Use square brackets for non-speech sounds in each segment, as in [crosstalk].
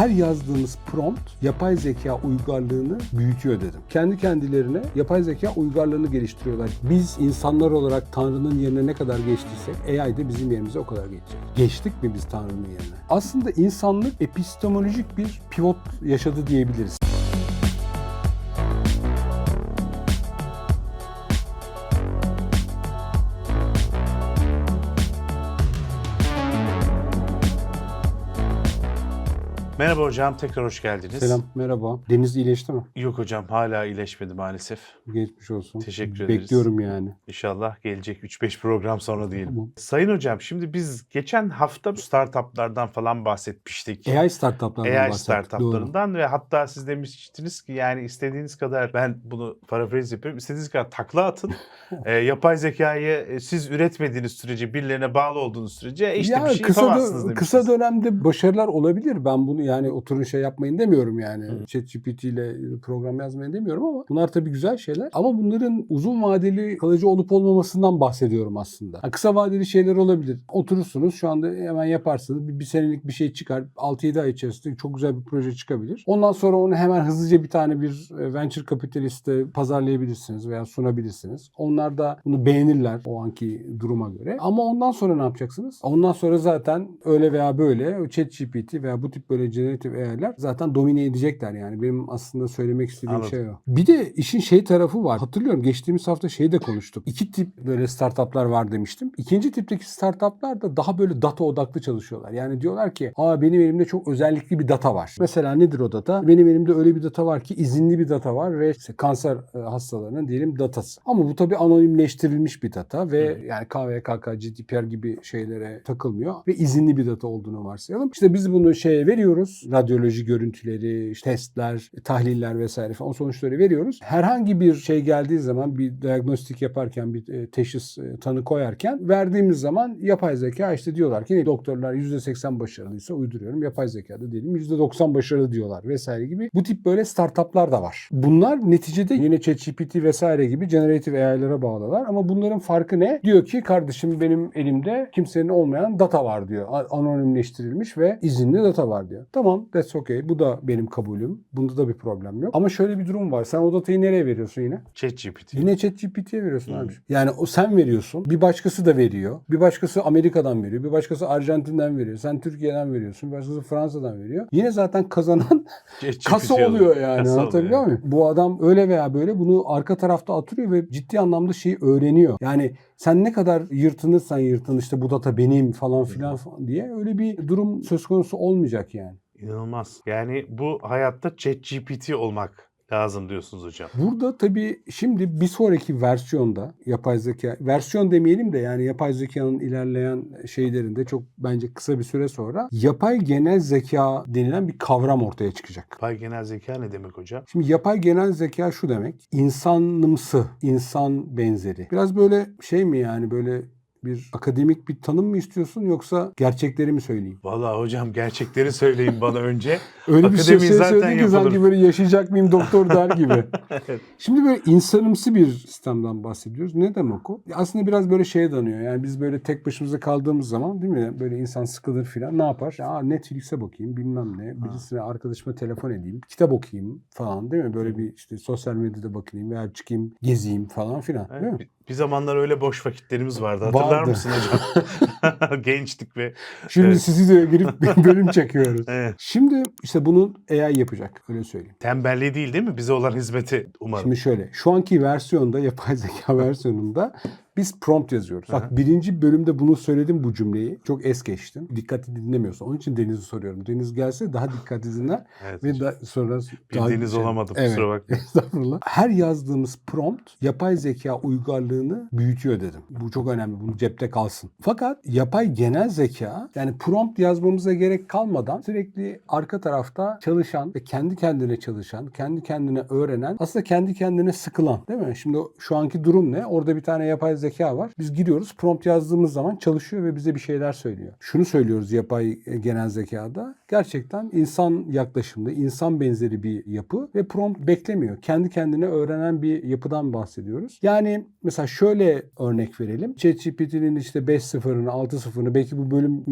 her yazdığımız prompt yapay zeka uygarlığını büyütüyor dedim. Kendi kendilerine yapay zeka uygarlığını geliştiriyorlar. Biz insanlar olarak Tanrı'nın yerine ne kadar geçtiysek AI de bizim yerimize o kadar geçecek. Geçtik mi biz Tanrı'nın yerine? Aslında insanlık epistemolojik bir pivot yaşadı diyebiliriz. Merhaba hocam, tekrar hoş geldiniz. Selam, merhaba. Deniz iyileşti mi? Yok hocam, hala iyileşmedi maalesef. Geçmiş olsun. Teşekkür ederiz. Bekliyorum yani. İnşallah gelecek 3-5 program sonra diyelim. Tamam. Sayın hocam, şimdi biz geçen hafta startuplardan falan bahsetmiştik. AI startuplarından AI bahsettik. Doğru. startuplarından ve hatta siz demiştiniz ki yani istediğiniz kadar ben bunu paraphrase yapıyorum. istediğiniz kadar takla atın. [laughs] e, yapay zekayı e, siz üretmediğiniz sürece birilerine bağlı olduğunuz sürece işte ya bir şey kısa, yapamazsınız dö- demiştiniz. kısa dönemde başarılar olabilir. Ben bunu yani oturun şey yapmayın demiyorum yani. ChatGPT ile program yazmayın demiyorum ama bunlar tabii güzel şeyler. Ama bunların uzun vadeli kalıcı olup olmamasından bahsediyorum aslında. Ha, kısa vadeli şeyler olabilir. Oturursunuz şu anda hemen yaparsınız. Bir, bir senelik bir şey çıkar. 6-7 ay içerisinde çok güzel bir proje çıkabilir. Ondan sonra onu hemen hızlıca bir tane bir e, venture kapitaliste pazarlayabilirsiniz veya sunabilirsiniz. Onlar da bunu beğenirler o anki duruma göre. Ama ondan sonra ne yapacaksınız? Ondan sonra zaten öyle veya böyle ChatGPT veya bu tip böyle generative AI'ler zaten domine edecekler yani. Benim aslında söylemek istediğim Anladım. şey o. Bir de işin şey tarafı var. Hatırlıyorum geçtiğimiz hafta şeyi de konuştuk. İki tip böyle startuplar var demiştim. İkinci tipteki startuplar da daha böyle data odaklı çalışıyorlar. Yani diyorlar ki aa benim elimde çok özellikli bir data var. Mesela nedir o data? Benim elimde öyle bir data var ki izinli bir data var ve işte kanser e, hastalarının diyelim datası. Ama bu tabii anonimleştirilmiş bir data ve Hı. yani KVKK, GDPR gibi şeylere takılmıyor ve izinli bir data olduğunu varsayalım. İşte biz bunu şeye veriyoruz. Radyoloji görüntüleri, testler, tahliller vesaire falan o sonuçları veriyoruz. Herhangi bir şey geldiği zaman bir diagnostik yaparken bir e, teşhis e, tanı koyarken verdiğimiz zaman yapay zeka işte diyorlar ki doktorlar %80 başarılıysa uyduruyorum. Yapay zekada diyelim %90 başarılı diyorlar vesaire gibi. Bu tip böyle startuplar da var. Bunlar neticede yine ChatGPT vesaire gibi generative AI'lara bağlılar ama bunların farkı ne? Diyor ki kardeşim benim elimde kimsenin olmayan data var diyor. Anonimleştirilmiş ve izinli data var diyor. Tamam that's okay. Bu da benim kabulüm. Bunda da bir problem yok. Ama şöyle bir durum var. Sen o datayı nereye veriyorsun yine? ChatGPT. Yine ChatGPT'ye veriyorsun abi. Yani o sen veriyorsun. Bir başkası da veriyor. Bir başkası Amerika'dan veriyor. Bir başkası Arjantin'den veriyor. Sen Türkiye'den veriyorsun. Bir başkası Fransa'dan veriyor. Yine zaten kazanan [laughs] kasa oluyor yani. Kasa Anlatabiliyor oluyor. muyum? Bu adam öyle veya böyle bunu arka tarafta atıyor ve ciddi anlamda şeyi öğreniyor. Yani sen ne kadar yırtınırsan yırtın işte bu data benim falan filan falan diye öyle bir durum söz konusu olmayacak yani. İnanılmaz. Yani bu hayatta ChatGPT olmak lazım diyorsunuz hocam. Burada tabii şimdi bir sonraki versiyonda yapay zeka, versiyon demeyelim de yani yapay zekanın ilerleyen şeylerinde çok bence kısa bir süre sonra yapay genel zeka denilen bir kavram ortaya çıkacak. Pay genel zeka ne demek hocam? Şimdi yapay genel zeka şu demek. insanımsı, insan benzeri. Biraz böyle şey mi yani böyle bir akademik bir tanım mı istiyorsun yoksa gerçekleri mi söyleyeyim? Vallahi hocam gerçekleri söyleyin bana önce. [laughs] Öyle bir şey, Akademi şey zaten söyledin ki sanki böyle yaşayacak mıyım doktor der gibi. [laughs] Evet. Şimdi böyle insanımsı bir sistemden bahsediyoruz. Ne demek o? Aslında biraz böyle şeye danıyor. Yani biz böyle tek başımıza kaldığımız zaman değil mi? Böyle insan sıkılır filan. Ne yapar? Aa Netflix'e bakayım bilmem ne. Birisine arkadaşıma telefon edeyim. Kitap okuyayım falan değil mi? Böyle bir işte sosyal medyada bakayım veya çıkayım gezeyim falan filan. Değil mi? Bir zamanlar öyle boş vakitlerimiz vardı. Hatırlar Vardı. mısın hocam? [laughs] [laughs] Gençtik ve Şimdi Evet. sizi de girip bir [laughs] bölüm çekiyoruz. evet. Şimdi işte bunu AI yapacak. Öyle söyleyeyim. tembelliği değil değil mi? Bize olan hizmeti umarım. Şimdi şöyle, şu anki versiyonda, yapay zeka versiyonunda biz prompt yazıyoruz. Bak birinci bölümde bunu söyledim bu cümleyi. Çok es geçtin. Dikkatli dinlemiyorsun. Onun için Deniz'i soruyorum. Deniz gelse daha dikkatli dinler [laughs] Evet. ve da, sonra... Bildiğiniz daha- olamadım Evet. kusura bakmayın. [laughs] Estağfurullah. Her yazdığımız prompt yapay zeka uygarlığını büyütüyor dedim. Bu çok önemli. Bunu cepte kalsın. Fakat yapay genel zeka yani prompt yazmamıza gerek kalmadan sürekli arka tarafta çalışan ve kendi kendine çalışan, kendi kendine öğrenen, aslında kendi kendine sıkılan değil mi? Şimdi şu anki durum ne? Orada bir tane yapay zeka var. Biz giriyoruz prompt yazdığımız zaman çalışıyor ve bize bir şeyler söylüyor. Şunu söylüyoruz yapay e, genel zekada. Gerçekten insan yaklaşımda, insan benzeri bir yapı ve prompt beklemiyor. Kendi kendine öğrenen bir yapıdan bahsediyoruz. Yani mesela şöyle örnek verelim. ChatGPT'nin işte 5.0'ını, 6.0'ını belki bu bölüm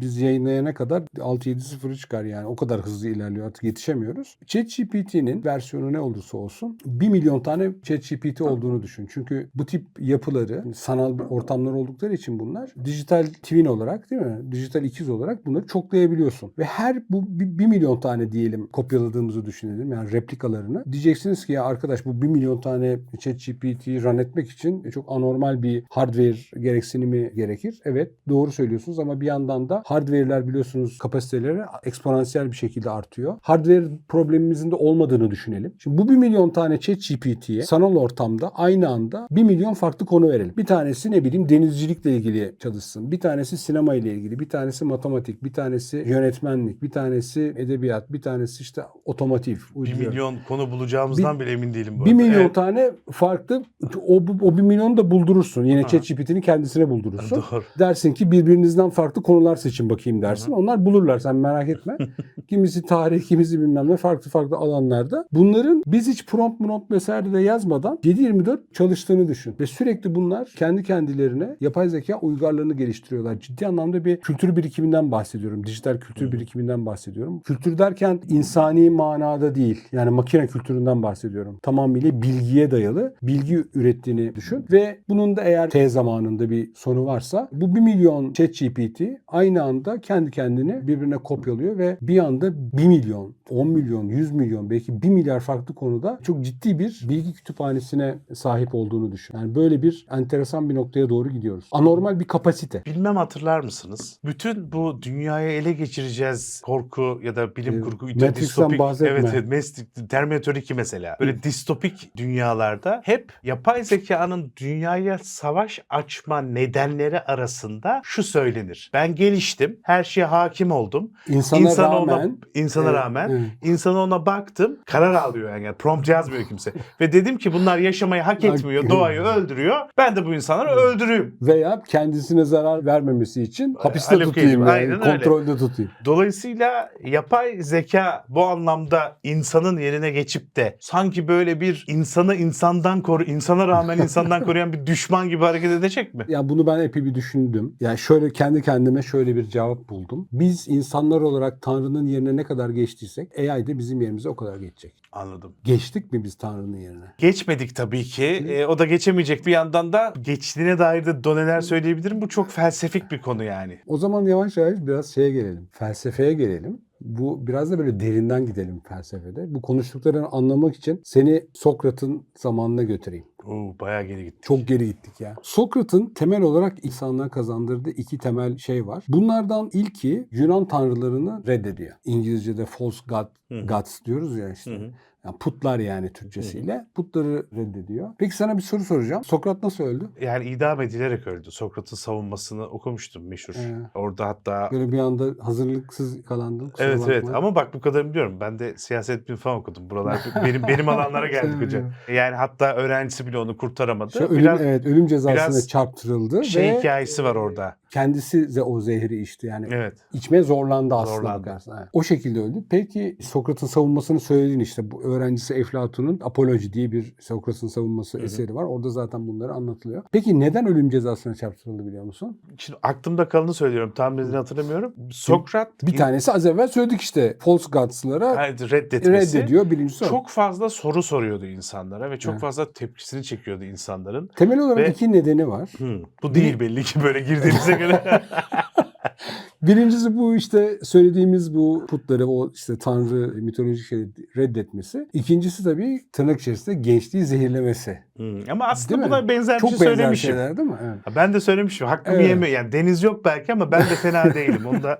biz yayınlayana kadar 6-7.0'ı çıkar yani. O kadar hızlı ilerliyor artık yetişemiyoruz. ChatGPT'nin versiyonu ne olursa olsun 1 milyon tane ChatGPT olduğunu düşün. Çünkü bu tip yapıları sanal bir ortamlar oldukları için bunlar dijital twin olarak değil mi? Dijital ikiz olarak bunları çoklayabiliyorsun. Ve her bu 1 milyon tane diyelim kopyaladığımızı düşünelim yani replikalarını. Diyeceksiniz ki ya arkadaş bu 1 milyon tane ChatGPT'yi run etmek için çok anormal bir hardware gereksinimi gerekir. Evet doğru söylüyorsunuz ama bir yandan da hardware'ler biliyorsunuz kapasiteleri eksponansiyel bir şekilde artıyor. Hardware problemimizin de olmadığını düşünelim. Şimdi bu 1 milyon tane ChatGPT'ye sanal ortamda aynı anda 1 milyon farklı konu verelim. Bir tanesi ne bileyim denizcilikle ilgili çalışsın. Bir tanesi sinema ile ilgili. Bir tanesi matematik. Bir tanesi yönetmenlik. Bir tanesi edebiyat. Bir tanesi işte otomotiv. 1 uyduruyorum. milyon konu bulacağımızdan bile emin değilim bu 1 arada. milyon Evet, tane farklı o, o 1 milyonu da buldurursun. Yine Ha. ChatGPT'nin kendisine buldurursun. Doğru. Dersin ki birbirinizden farklı konular seçin bakayım dersin. Onlar bulurlar sen merak etme. [laughs] kimisi tarih, kimisi bilmem ne farklı farklı alanlarda. Bunların biz hiç prompt prompt vesaire de yazmadan 7-24 çalıştığını düşün. Ve sürekli bunlar kendi kendilerine yapay zeka uygarlığını geliştiriyorlar. Ciddi anlamda bir kültür birikiminden bahsediyorum. Dijital kültür birikiminden bahsediyorum. Kültür derken insani manada değil. Yani makine kültüründen bahsediyorum. Tamamıyla bilgiye dayalı bilgi ürettiğini düşün. Ve bunun da eğer T zamanında bir sonu varsa bu 1 milyon ChatGPT aynı anda kendi kendini birbirine kopyalıyor ve bir anda 1 milyon, 10 milyon, 100 milyon belki 1 milyar farklı konuda çok ciddi bir bilgi kütüphanesine sahip olduğunu düşün. Yani böyle bir enteresan bir noktaya doğru gidiyoruz. Anormal bir kapasite. Bilmem hatırlar mısınız? Bütün bu dünyayı ele geçireceğiz korku ya da bilim Ee, kurgu Matrix'ten distopik bahsetme. evet, evet Terminator 2 mesela. Böyle distopik dünyalarda hep yapay zekanın dünyaya savaş açma nedenleri arasında şu söylenir. Ben geliştim, her şeye hakim oldum. İnsana İnsana rağmen ona, insana Evet, rağmen evet. insana ona baktım. Karar alıyor yani. yani prompt yazmıyor kimse. Ve dedim ki bunlar yaşamayı hak etmiyor. Doğayı öldürüyor. Ben de bu insanları öldüreyim. veya kendisine zarar vermemesi için hapiste Alev tutayım yani, aynen öyle. kontrolde tutayım. Dolayısıyla yapay zeka bu anlamda insanın yerine geçip de sanki böyle bir insanı insandan koru, insana rağmen insandan [laughs] koruyan bir düşman gibi hareket edecek mi? Ya bunu ben epey bir düşündüm. Yani şöyle kendi kendime şöyle bir cevap buldum. Biz insanlar olarak Tanrı'nın yerine ne kadar geçtiysek AI de bizim yerimize o kadar geçecek. Anladım. Geçtik mi biz Tanrı'nın yerine? Geçmedik tabii ki. Ee, o da geçemeyecek bir yandan da geçtiğine dair de doneler söyleyebilirim. Bu çok felsefik bir konu yani. O zaman yavaş yavaş biraz şeye gelelim. Felsefeye gelelim. Bu biraz da böyle derinden gidelim felsefede. Bu konuştuklarını anlamak için seni Sokrat'ın zamanına götüreyim. Oo, bayağı geri gittik. Çok geri gittik ya. Sokrat'ın temel olarak insanlığa kazandırdığı iki temel şey var. Bunlardan ilki Yunan tanrılarını reddediyor. İngilizce'de false god, gods diyoruz ya işte. Hı hı. Yani putlar yani Türkçesiyle. Putları reddediyor. Peki sana bir soru soracağım. Sokrat nasıl öldü? Yani idam edilerek öldü. Sokrat'ın savunmasını okumuştum meşhur. Ee. Orada hatta Böyle bir anda hazırlıksız yakalandın. kusura Evet evet bakma. ama bak bu kadarını biliyorum. Ben de siyaset bilimi falan okudum. Buralar [laughs] benim benim alanlara geldik hocam. Yani hatta öğrencisi bile onu kurtaramadı. Şu ölüm, biraz evet, ölüm cezasına çarptırıldı şey ve hikayesi var orada. kendisi de o zehri içti. Yani Evet. içmeye zorlandı aslında Zorlandı. Evet. O şekilde öldü. Peki Sokrat'ın savunmasını söyledin işte. Bu öğrencisi Eflatun'un Apoloji diye bir Sokrat'ın savunması Hı hı. eseri var. Orada zaten bunları anlatılıyor. Peki neden ölüm cezasına çarptırıldı biliyor musun? Şimdi aklımda kalanı söylüyorum. Tam nedeni hatırlamıyorum. Sokrat Bir tanesi az evvel söyledik işte. False Gods'lara Evet, reddetmesi. reddediyor birincisi. o. Çok fazla soru soruyordu insanlara ve çok Evet. fazla tepkisini çekiyordu insanların. Temel olarak Ve- iki nedeni var. Hı, bu değil belli ki böyle girdiğimize [laughs] göre. Birincisi bu işte söylediğimiz bu putları o işte tanrı mitolojik şey reddetmesi. İkincisi tabii tırnak içerisinde gençliği zehirlemesi. Hı, Ama aslında Değil mi? buna benzer bir Çok şey benzer söylemişim. şeyler değil mi? Evet. Ben de söylemişim. Hakkımı Evet. yeme. Yani deniz yok belki ama ben de fena [laughs] değilim. Onu da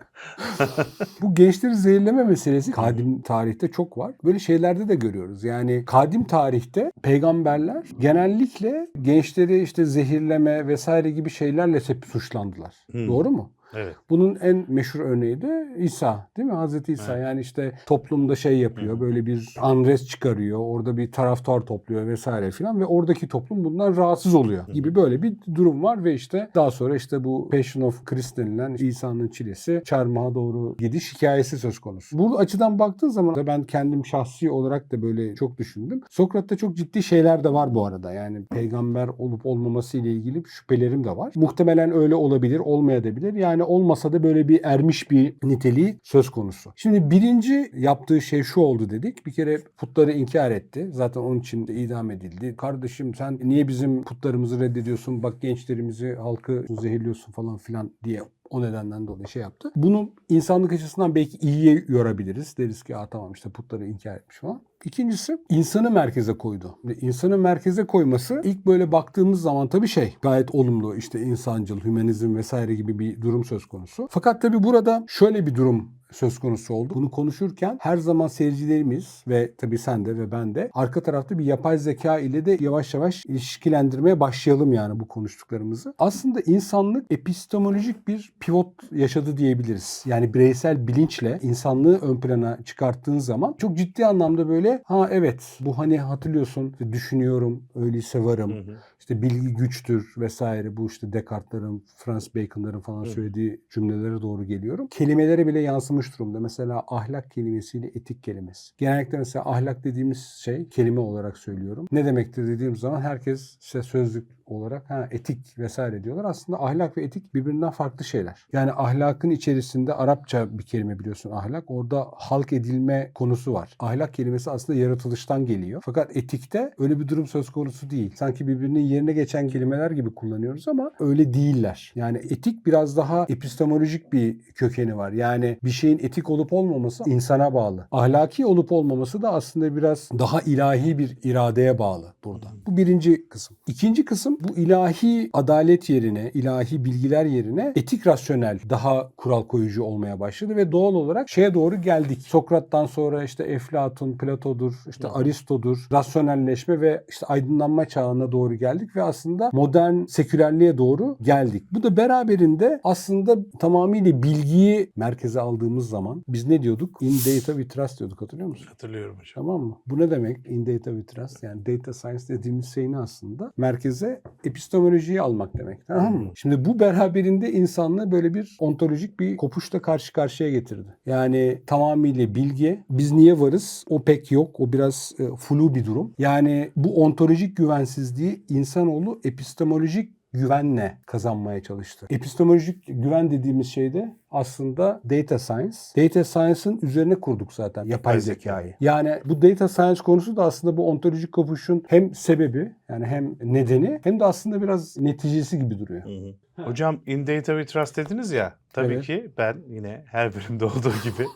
[laughs] Bu gençleri zehirleme meselesi kadim tarihte çok var. Böyle şeylerde de görüyoruz. Yani kadim tarihte peygamberler genellikle gençleri işte zehirleme vesaire gibi şeylerle hep suçlandılar. Hmm. Doğru mu? Evet. Bunun en meşhur örneği de İsa değil mi? Hazreti İsa Evet. yani işte toplumda şey yapıyor böyle bir anres çıkarıyor orada bir taraftar topluyor vesaire filan ve oradaki toplum bundan rahatsız oluyor gibi böyle bir durum var ve işte daha sonra işte bu Passion of Christ denilen İsa'nın çilesi çarmıha doğru gidiş hikayesi söz konusu. Bu açıdan baktığın zaman da ben kendim şahsi olarak da böyle çok düşündüm. Sokrat'ta çok ciddi şeyler de var bu arada. Yani peygamber olup olmaması ile ilgili şüphelerim de var. Muhtemelen öyle olabilir, olmayabilir. Yani olmasa da böyle bir ermiş bir niteliği söz konusu. Şimdi birinci yaptığı şey şu oldu dedik. Bir kere putları inkar etti. Zaten onun için de idam edildi. Kardeşim sen niye bizim putlarımızı reddediyorsun? Bak gençlerimizi, halkı zehirliyorsun falan filan diye o nedenden dolayı şey yaptı. Bunu insanlık açısından belki iyiye yorabiliriz. Deriz ki Aa, tamam işte putları inkar etmiş falan. İkincisi insanı merkeze koydu. İnsanı merkeze koyması ilk böyle baktığımız zaman tabii şey gayet olumlu işte insancıl, hümanizm vesaire gibi bir durum söz konusu. Fakat tabii burada şöyle bir durum söz konusu oldu. Bunu konuşurken her zaman seyircilerimiz ve tabii sen de ve ben de arka tarafta bir yapay zeka ile de yavaş yavaş ilişkilendirmeye başlayalım yani bu konuştuklarımızı. Aslında insanlık epistemolojik bir pivot yaşadı diyebiliriz. Yani bireysel bilinçle insanlığı ön plana çıkarttığın zaman çok ciddi anlamda böyle ha evet bu hani hatırlıyorsun düşünüyorum öyleyse varım. Hı hı. İşte bilgi güçtür vesaire bu işte Descartes'ların, Francis Bacon'ların falan Hı. söylediği cümlelere doğru geliyorum. Kelimelere bile yansımış durumda. Mesela ahlak kelimesiyle etik kelimesi. Genellikle mesela ahlak dediğimiz şey kelime olarak söylüyorum. Ne demektir dediğim zaman herkes işte sözlük olarak ha, etik vesaire diyorlar. Aslında ahlak ve etik birbirinden farklı şeyler. Yani ahlakın içerisinde Arapça bir kelime biliyorsun ahlak. Orada halk edilme konusu var. Ahlak kelimesi aslında yaratılıştan geliyor. Fakat etikte öyle bir durum söz konusu değil. Sanki birbirinin yerine geçen kelimeler gibi kullanıyoruz ama öyle değiller. Yani etik biraz daha epistemolojik bir kökeni var. Yani bir şeyin etik olup olmaması insana bağlı. Ahlaki olup olmaması da aslında biraz daha ilahi bir iradeye bağlı burada. Bu birinci kısım. İkinci kısım bu ilahi adalet yerine, ilahi bilgiler yerine etik rasyonel daha kural koyucu olmaya başladı ve doğal olarak şeye doğru geldik. Sokrat'tan sonra işte Eflatun, Plato'dur, işte. Aristo'dur, rasyonelleşme ve işte aydınlanma çağına doğru geldik ve aslında modern sekülerliğe doğru geldik. Bu da beraberinde aslında tamamıyla bilgiyi merkeze aldığımız zaman biz ne diyorduk? In data we trust diyorduk hatırlıyor musun? Hatırlıyorum hocam. Tamam mı? Bu ne demek? In data we trust yani data science dediğimiz şey ne aslında? Merkeze epistemolojiyi almak demek. Tamam mı? Hmm. Şimdi bu beraberinde insanlığı böyle bir ontolojik bir kopuşla karşı karşıya getirdi. Yani tamamıyla bilgi. Biz niye varız? O pek yok. O biraz e, flu bir durum. Yani bu ontolojik güvensizliği insanoğlu epistemolojik güvenle kazanmaya çalıştı. Epistemolojik güven dediğimiz şey de aslında data science. Data science'ın üzerine kurduk zaten yapay Yapay zeka. zekayı. Yani bu data science konusu da aslında bu ontolojik kopuşun hem sebebi yani hem nedeni hem de aslında biraz neticesi gibi duruyor. Hı hı. Hocam in data we trust dediniz ya. Tabii Evet. ki ben yine her bölümde [laughs] olduğu gibi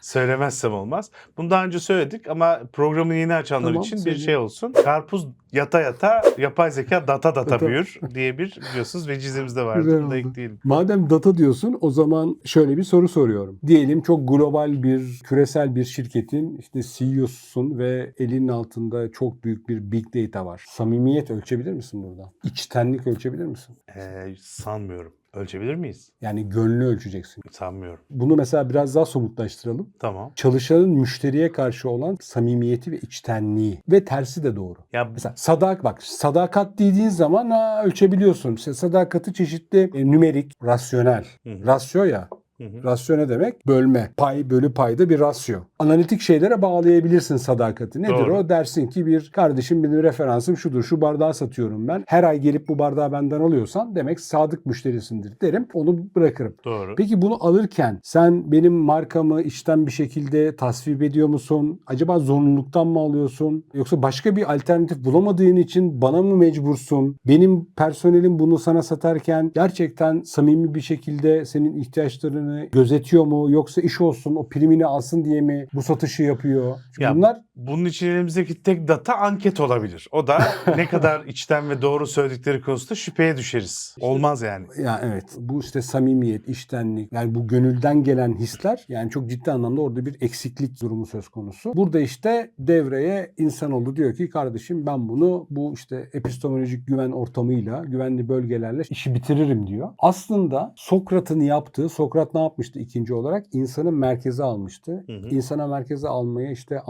söylemezsem olmaz. Bunu daha önce söyledik ama programı yeni açanlar Tamam, için bir söyle. şey olsun. Karpuz yata yata yapay zeka data data büyür diye bir biliyorsunuz vecizemizde vardı. Bunu da ekleyelim. Madem data diyorsun o zaman şöyle bir soru soruyorum. Diyelim çok global bir küresel bir şirketin işte CEO'susun ve elinin altında çok büyük bir big data var. Samimiyet ölçebilir misin burada? İçtenlik ölçebilir misin? Ee, sanmıyorum. Ölçebilir miyiz? Yani gönlü ölçeceksin. Sanmıyorum. Bunu mesela biraz daha somutlaştıralım. Tamam. Çalışanın müşteriye karşı olan samimiyeti ve içtenliği ve tersi de doğru. Ya Mesela sadak bak sadakat dediğin zaman ha, ölçebiliyorsun. İşte sadakati çeşitli e, nümerik, rasyonel. Hı hı. Rasyo ya. Hı hı. Rasyo ne demek? Bölme. Pay bölü payda bir rasyo. Analitik şeylere bağlayabilirsin sadakati. Nedir Doğru. o? Dersin ki bir kardeşim benim referansım şudur. Şu bardağı satıyorum ben. Her ay gelip bu bardağı benden alıyorsan demek sadık müşterisindir derim. Onu bırakırım. Doğru. Peki bunu alırken sen benim markamı içten bir şekilde tasvip ediyor musun? Acaba zorunluluktan mı alıyorsun? Yoksa başka bir alternatif bulamadığın için bana mı mecbursun? Benim personelim bunu sana satarken gerçekten samimi bir şekilde senin ihtiyaçlarını satışını gözetiyor mu yoksa iş olsun o primini alsın diye mi bu satışı yapıyor? Çünkü Ya, bunlar Bunun için elimizdeki tek data anket olabilir. O da [laughs] ne kadar içten ve doğru söyledikleri konusunda şüpheye düşeriz. Olmaz yani. ya evet bu işte samimiyet, iştenlik yani bu gönülden gelen hisler yani çok ciddi anlamda orada bir eksiklik durumu söz konusu. Burada işte devreye insanoğlu diyor ki kardeşim ben bunu bu işte epistemolojik güven ortamıyla, güvenli bölgelerle işi bitiririm diyor. Aslında Sokrat'ın yaptığı, Sokrat ne yapmıştı ikinci olarak? İnsanı merkeze almıştı. Hı hı. İnsana merkeze almaya işte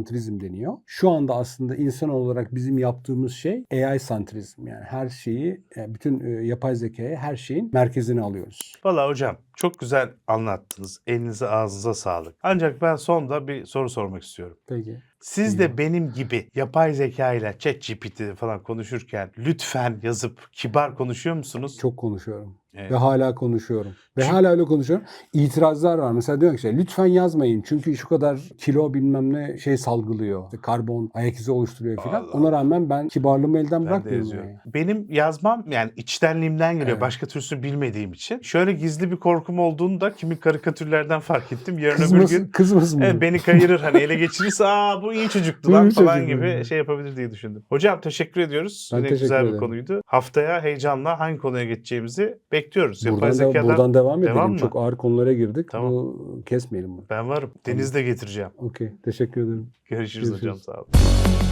antroposantrizm deniyor. Şu anda aslında insan olarak bizim yaptığımız şey AI santrizm yani her şeyi yani bütün e, yapay zekaya her şeyin merkezine alıyoruz. Valla hocam çok güzel anlattınız. Elinize ağzınıza sağlık. Ancak ben sonda bir soru sormak istiyorum. Peki. Siz de benim gibi yapay zeka ile ChatGPT falan konuşurken lütfen yazıp kibar konuşuyor musunuz? Çok konuşuyorum. Evet. Ve hala konuşuyorum. Ve Çünkü- hala öyle konuşuyorum. İtirazlar var. Mesela diyor ki işte, lütfen yazmayın. Çünkü şu kadar kilo bilmem ne şey salgılıyor. İşte karbon ayak izi oluşturuyor filan. Ona rağmen ben kibarlığımı elden Ben bırakmıyorum. yani. Benim yazmam yani içtenliğimden geliyor. Evet. Başka türlüsünü bilmediğim için. Şöyle gizli bir korkum olduğunu da kimi karikatürlerden fark ettim. Yarın öbür Kızmasın, gün kızmasın? Evet, beni kayırır hani ele geçirirse aa bu iyi çocuktu lan iyi falan çocuk." gibi şey yapabilir diye düşündüm. Hocam teşekkür ediyoruz. Ben Yine teşekkür güzel bir ederim. konuydu. Haftaya heyecanla hangi konuya geçeceğimizi bekliyoruz. Yapay Buradan, da, zekadan buradan devam edelim. devam mı? Çok ağır konulara girdik. Tamam. Bu kesmeyelim bunu. ben varım. Deniz de getireceğim. Okey. Teşekkür ederim. Görüşürüz, hocam Görüşürüz. sağ olun.